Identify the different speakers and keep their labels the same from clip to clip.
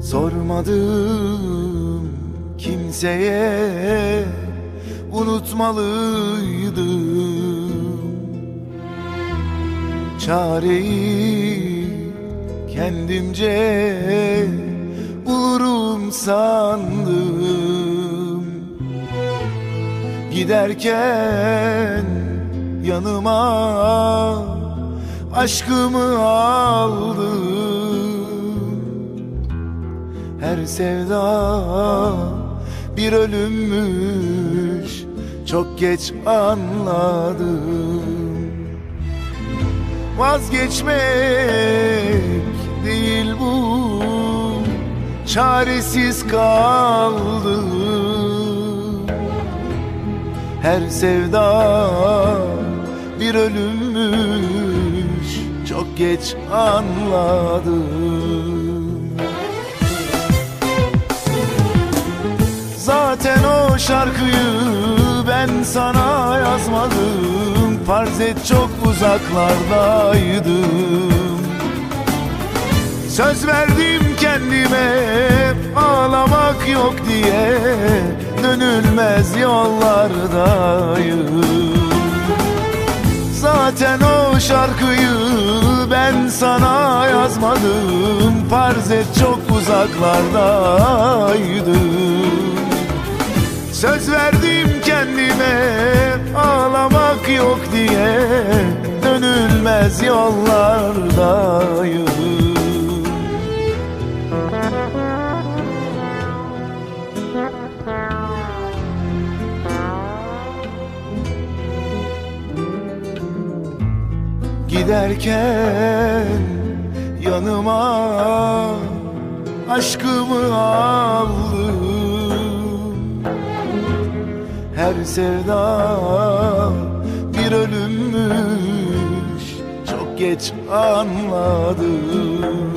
Speaker 1: Sormadım kimseye unutmalıydım. Çareyi kendimce bulurum sandım. Giderken yanıma aşkımı aldım her sevda bir ölümmüş. Çok geç anladım. Vazgeçmek değil bu. Çaresiz kaldım. Her sevda bir ölümmüş. Çok geç anladım Zaten o şarkıyı ben sana yazmadım. Farz et çok uzaklardaydım Söz verdim kendime ağlamak yok diye Dönülmez yollardayım. Zaten o şarkıyı ben sana yazmadım. Farz et çok uzaklardaydım Söz verdim kendime ağlamak yok diye. Dönülmez yollardayım Giderken yanıma aşkımı aldım Her sevda bir ölümmüş. Çok geç anladım.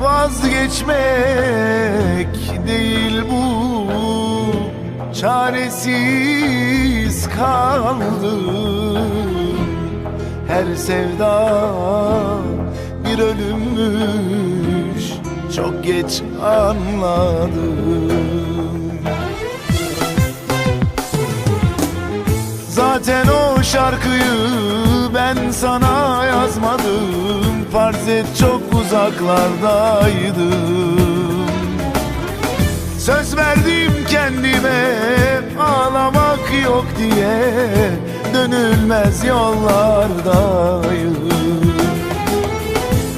Speaker 1: Vazgeçmek değil bu. Çaresiz kaldım. Her sevda bir ölümmüş. Çok geç anladım Zaten o şarkıyı ben sana yazmadım. Farz et çok uzaklardaydım Söz verdim kendime ağlamak yok diye Dönülmez yollardayım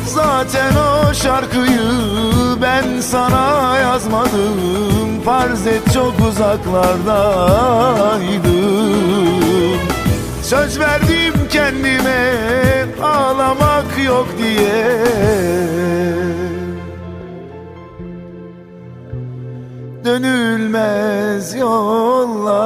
Speaker 1: Zaten o şarkıyı ben sana yazmadım. Farz et çok uzaklardaydım Söz verdim kendime ağlamak yok diye. Dönülmez yollardayım